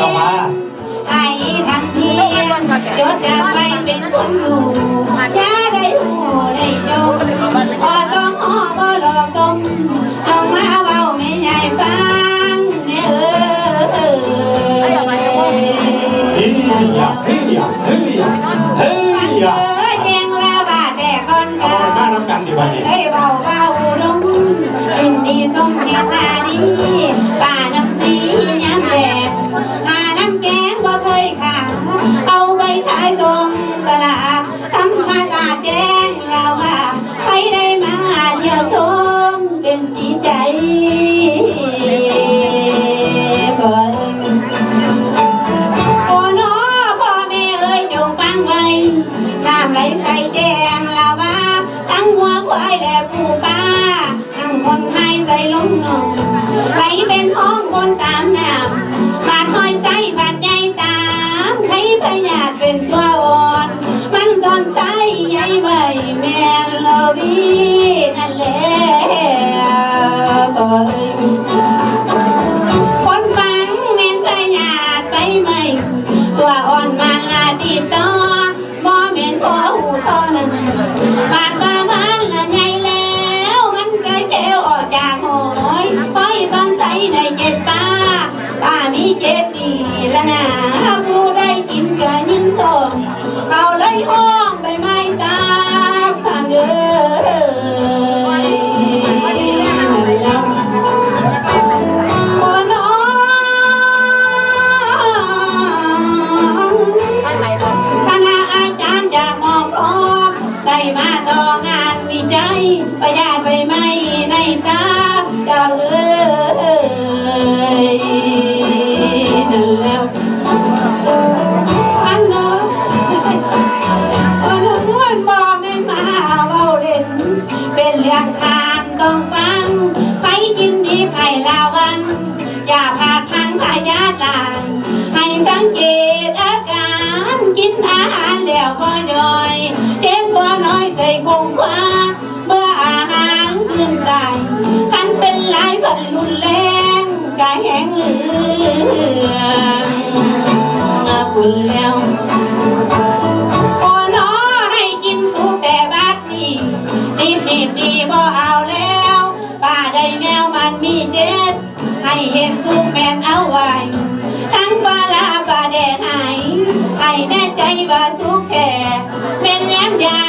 ออกาไอ้ทันทีจดจำไปเป็นคนรู้แค่ได้หูได้จมพอต้องหอบ่หลอกตมจงมาเบาไม่ใหญ่ฟังเนี่ยเออเฮ้ยอย่าเฮ้ยเฮ้ยเฮ้ยย่าแจงาบาแต่ก่อนเฮ้ยเบาเบาดมกินดีสมเหตุนา แจงลาวาทั้งหัวควายและปูปลาทั้งคนไทยใส่ลงนองไหลเป็นห้องบนตามน้ำบาดน้อยใจบาดใหญ่ตามใครพยาธิเป็นตัวอ่อน มันสอนใจใหญ่ไว้แม่นโลวีนั่นแหละเอ้ยคนฟังเมนพยาดไปไหมตัวอ่อนมันลาดีต่อ ได้กินก็ยิ่งทองเอาเลยห้องใบไม้ตามทางเอ้ยโอ้น้องคณะอาจารย์อยากมองพบได้มาต่องานวิจัยประหยัดไปไหมในตาเจ้าเอ คงคว้าเมื่ออาหารขึ้นใจคันเป็นลายพันรุนแรงกายแห้งเหลืองคุณแล้วโอ้น้อให้กินสุกแต่บัดนี้รีบรีดีบ่เอาแล้วป้าได้แนวมันมีเด็ดให้เห็นสุกแมนเอาไว้ทั้งปลาลาปลาแดงหายให้แน่ใจว่าสุกแค่เป็นแหลมยา